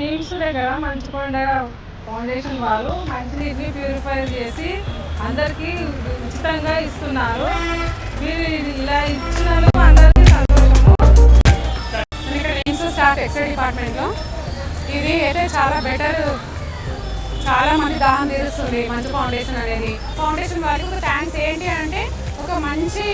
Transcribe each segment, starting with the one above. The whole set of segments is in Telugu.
నీల్స్ దగ్గర మంచుకొండ ఫౌండేషన్ వాళ్ళు మంచినీటిని ప్యూరిఫై చేసి అందరికీ ఉచితంగా ఇస్తున్నారు. మీరు ఇలా ఇచ్చినందుకు అందరికీ సంతోషము. ఇక్కడ నీల్స్ స్టాఫ్ ఎక్స్ట్రా డిపార్ట్మెంట్లో ఇది అయితే చాలా బెటర్ చాలా మంది దాహం తీరుస్తుంది మంచి ఫౌండేషన్ అనేది. ఫౌండేషన్ వాళ్ళకి ఒక థ్యాంక్స్ ఏంటి అంటే ఒక మంచి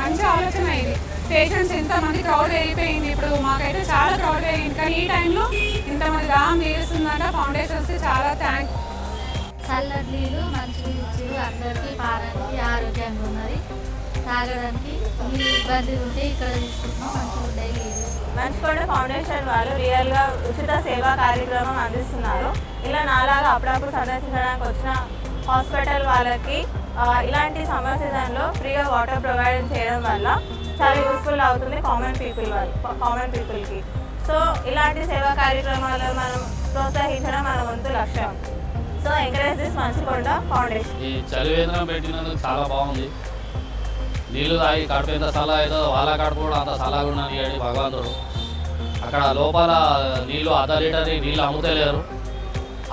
మంచి ఆలోచన ఇది. పేషెంట్స్ ఇంతమంది క్రౌడ్ అయిపోయింది. ఇప్పుడు మాకైతే చాలా క్రౌడ్ అయింది కానీ ఈ టైంలో ఇంతమంది దాహం తీరుస్తుందంట ఫౌండేషన్స్కి చాలా థ్యాంక్స్ చల్లటి నీళ్ళు మంచి ఇచ్చారు అందరికీ పాలనికి ఆరోగ్యంగా ఉన్నది. తాగడానికి ఇబ్బంది ఉంటే ఇక్కడ తీసుకుంటున్నాం. మంచిగా ఉంటాయి నీళ్ళు మంచుకొండ ఫౌండేషన్ వాళ్ళు రియల్గా ఉచిత సేవా కార్యక్రమం అందిస్తున్నారు. ఇలా నాలాగా అప్పుడప్పుడు సందర్శించడానికి వచ్చిన హాస్పిటల్ వాళ్ళకి ఇలాంటి సమ్మర్ సీజన్లో ఫ్రీగా వాటర్ ప్రొవైడ్ చేయడం వల్ల చాలా యూస్ఫుల్ అవుతుంది కామన్ పీపుల్ వాళ్ళు కామన్ పీపుల్కి సో ఇలాంటి సేవా కార్యక్రమాలు మనం ప్రోత్సహించడం మన వంతు లక్ష్యం. So encourage this Manchukonda foundation ఈ చలివేంద్రం పెట్టినందుకు చాలా బాగుంది. నీళ్ళు తాగి కడుపు ఎంత సలా ఏదో వాళ్ళ కడుపు కూడా అంత సలాగా ఉన్నాను ఏడి భగవంతుడు. అక్కడ లోపల నీళ్ళు అర్ధ లీటర్ నీళ్ళు అమ్ముతలేరు.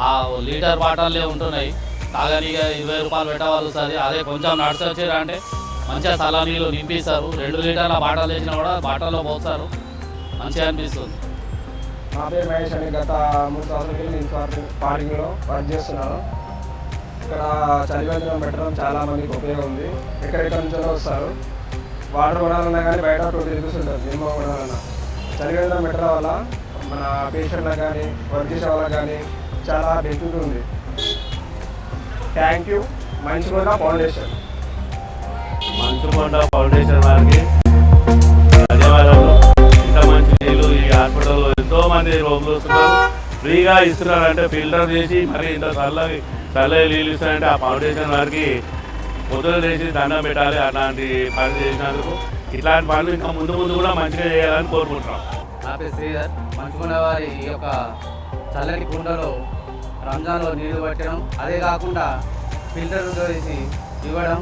ఆ లీటర్ బాటల్లే ఉంటున్నాయి. తాగనిగా ఇరవై రూపాయలు పెట్టవలసి అదే కొంచెం నడిచొచ్చారు అంటే మంచిగా సలానీలు నింపిస్తారు. రెండు లీటర్ల బాటలు తెచ్చినా కూడా బాటల్లో పోస్తారు. మంచిగా అనిపిస్తుంది. నా పేరు మహేష్ అని గత మూడు సంవత్సరాల నేను పార్కింగ్ పార్కింగ్లో వర్క్ చేస్తున్నాను. ఇక్కడ చలివేంద్రం పెట్టడం చాలా మందికి ఉపయోగం ఉంది. ఎక్కడెక్కడి నుంచో వస్తారు. వాటర్ కొనాలన్నా కానీ బయట టూ రూపీస్ ఉంటుంది మినిమం కొనాలన్నా. చలివేంద్రం పెట్టడం వల్ల మన పేషెంట్లకు కానీ వర్క్ చేసే వాళ్ళకి కానీ చాలా బెనిఫిట్ ఉంది. Thank you. మంచిగా ఫౌండేషన్. మంచుకొండ ఫౌండేషన్ వారికి ధన్యవాదాలు. ఇంత మంచి నీళ్ళు ఈ హాస్పిటల్లో ఎంతో మంది రోగులు వస్తున్నారు. ఫ్రీగా ఇస్తున్నారంటే ఫిల్టర్ చేసి మరి ఇంత చల్లవి చల్లవి నీళ్ళు ఇస్తారంటే ఆ ఫౌండేషన్ వారికి పొద్దున చేసి దండం పెట్టాలి అలాంటి పని చేసినందుకు. ఇట్లాంటి పనులు ఇంకా ముందు ముందు కూడా మంచిగా చేయాలని కోరుకుంటున్నాం. నా పేరు శ్రీధర్. మంచుకున్న వారి ఈ యొక్క చల్లటి కుండలో రంజాన్లో నీళ్ళు పట్టడం అదే కాకుండా ఫిల్టర్ వేసి ఇవ్వడం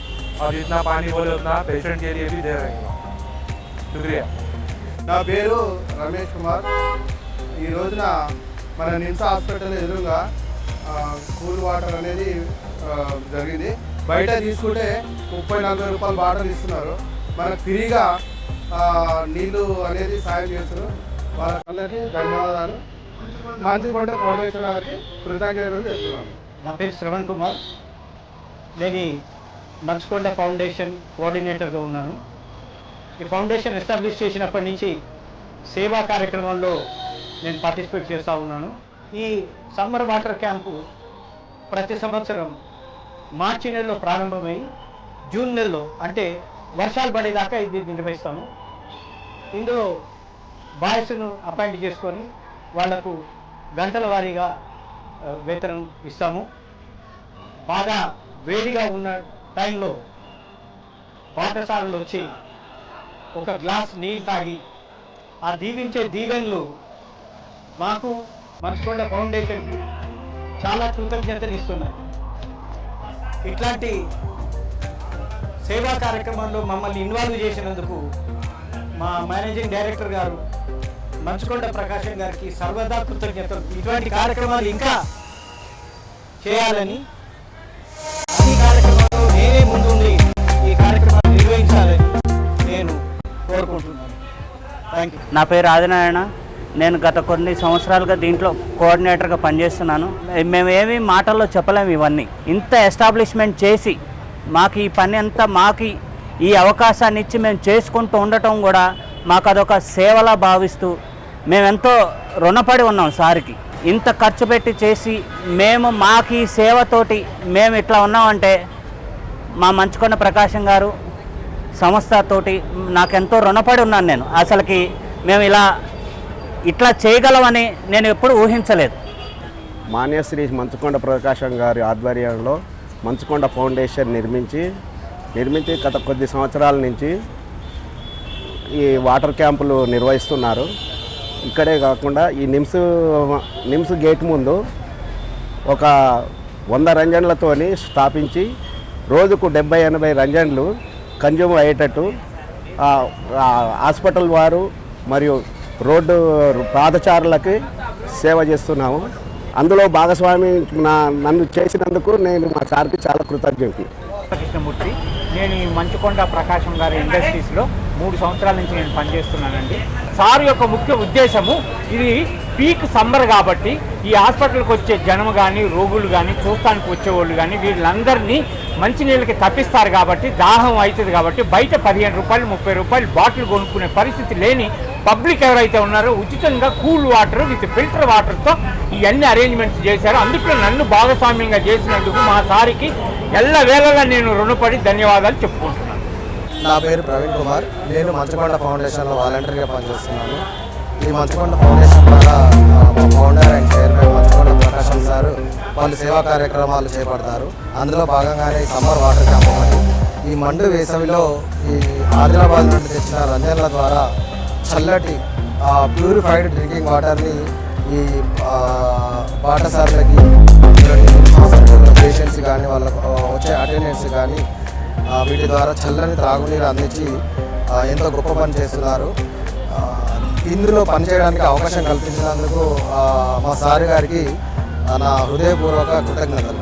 और जितना पानी बोले उतना पेशेंट के लिए भी दे रहे हैं वहाँ शुक्रिया నా పేరు రమేష్ కుమార్ ఈ రోజున మన నిమ్స్ హాస్పిటల్ ఎదురుగా ఆ, కూల్ వాటర్ అనేది ఆ, జరిగింది బయట తీసుకుంటే ముప్పై నలభై రూపాయలు వాటర్ ఇస్తున్నారు మనకు ఫ్రీగా ఆ, నీళ్లు అనేది సాయం చేస్తున్నారు వాళ్ళకి ధన్యవాదాలు మంచికొండ ఫౌండేషన్ వారికి కృతజ్ఞతలు చెప్తున్నాను నా పేరు శ్రవణ్ కుమార్ నేను ఈ ఫౌండేషన్ కోఆర్డినేటర్గా ఉన్నాను. ఈ ఫౌండేషన్ ఎస్టాబ్లిష్ చేసినప్పటి నుంచి సేవా కార్యక్రమంలో నేను పార్టిసిపేట్ చేస్తూ ఉన్నాను. ఈ సమ్మర్ వాటర్ క్యాంపు ప్రతి సంవత్సరం మార్చి నెలలో ప్రారంభమై జూన్ నెలలో అంటే వర్షాలు పడేదాకా ఇది నిర్వహిస్తాము. ఇందులో బాయ్స్ను అపాయింట్ చేసుకొని వాళ్ళకు గంటల వారీగా వేతనం ఇస్తాము. బాగా వేడిగా ఉన్న టైంలో పాఠశాలలు వచ్చి ఒక గ్లాస్ నీళ్ళు తాగి ఆ దీవించే దీవెన్లు మాకు మనసుకొండ ఫౌండేషన్ చాలా కృతజ్ఞతలు ఇస్తున్నాయి ఇట్లాంటి సేవా కార్యక్రమంలో మమ్మల్ని ఇన్వాల్వ్ చేసినందుకు మా మేనేజింగ్ డైరెక్టర్ గారు మంచుకొండ ప్రకాశం గారికి సర్వదా కృతజ్ఞతలు. ఇటువంటి కార్యక్రమాలు ఇంకా చేయాలని థ్యాంక్ యూ నా పేరు ఆదినారాయణ. నేను గత కొన్ని సంవత్సరాలుగా దీంట్లో కోఆర్డినేటర్గా పనిచేస్తున్నాను. మేమేమి మాటల్లో చెప్పలేము ఇవన్నీ. ఇంత ఎస్టాబ్లిష్మెంట్ చేసి మాకు ఈ పని అంతా మాకు ఈ అవకాశాన్ని ఇచ్చి మేము చేసుకుంటూ ఉండటం కూడా మాకు అదొక సేవలా భావిస్తూ మేమెంతో రుణపడి ఉన్నాం సార్కి. ఇంత ఖర్చు పెట్టి చేసి మేము మాకు ఈ సేవతోటి మేము ఇట్లా ఉన్నామంటే మా మంచుకొండ ప్రకాశం గారు సంస్థతోటి నాకెంతో రుణపడి ఉన్నాను నేను. అసలుకి మేము ఇలా ఇట్లా చేయగలమని నేను ఎప్పుడు ఊహించలేదు. మాన్యశ్రీ మంచుకొండ ప్రకాశం గారి ఆధ్వర్యంలో మంచుకొండ ఫౌండేషన్ నిర్మించి నిర్మించి గత కొద్ది సంవత్సరాల నుంచి ఈ వాటర్ క్యాంపులు నిర్వహిస్తున్నారు. ఇక్కడే కాకుండా ఈ నిమ్స్ నిమ్స్ గేట్ ముందు ఒక వంద రంజన్లతోని స్థాపించి రోజుకు డెబ్బై ఎనభై రంజన్లు కన్జ్యూమ్ అయ్యేటట్టు హాస్పిటల్ వారు మరియు రోడ్డు పాదచారులకి సేవ చేస్తున్నాము. అందులో భాగస్వామి నా నన్ను చేసినందుకు నేను మా సార్కి చాలా కృతజ్ఞతలు కృష్ణమూర్తి నేను ఈ మంచుకొండ ప్రకాశం గారి ఇండస్ట్రీస్లో మూడు సంవత్సరాల నుంచి నేను పనిచేస్తున్నానండి. సార్ యొక్క ముఖ్య ఉద్దేశము ఇది పీక్ సమ్మర్ కాబట్టి ఈ హాస్పిటల్కి వచ్చే జనం కానీ రోగులు కానీ చూస్తానికి వచ్చేవాళ్ళు కానీ వీళ్ళందరినీ మంచినీళ్ళకి తప్పిస్తారు కాబట్టి దాహం అవుతుంది కాబట్టి బయట పదిహేను రూపాయలు ముప్పై రూపాయలు బాటిల్ కొనుక్కునే పరిస్థితి లేని పబ్లిక్ ఎవరైతే ఉన్నారో ఉచితంగా కూల్ వాటర్ విత్ ఫిల్టర్ వాటర్తో ఇవన్నీ అరేంజ్మెంట్స్ చేశారు. అందుకే నన్ను భాగస్వామ్యంగా చేసినందుకు మా సారికి ఎల్ల వేళలా నేను రుణపడి ధన్యవాదాలు చెప్పుకుంటున్నాను. నా పేరు ప్రవీణ్ కుమార్. నేను మంచకొండ ఫౌండేషన్లో వాలంటీర్గా పనిచేస్తున్నాను. ఈ మంచుకొండ ఫౌండేషన్ ద్వారా మా founder and chairman Manchukonda Prakasam sir వాళ్ళు సేవా కార్యక్రమాలు చేపడతారు. అందులో భాగంగానే సమ్మర్ వాటర్ క్యాంప్ ఒకటి. ఈ మండు వేసవిలో ఈ ఆదిలాబాద్ నుండి తెచ్చిన రంజన్ల ద్వారా చల్లటి ప్యూరిఫైడ్ డ్రింకింగ్ వాటర్ని ఈ పాఠశాలకి పేషెంట్స్ కానీ వాళ్ళకు వచ్చే అటెండెన్స్ కానీ వీటి ద్వారా చల్లని త్రాగునీరు అందించి ఎంతో గొప్ప పని చేస్తున్నారు. ఇందులో పనిచేయడానికి అవకాశం కల్పించినందుకు మా సార్ గారికి నా హృదయపూర్వక కృతజ్ఞతలు.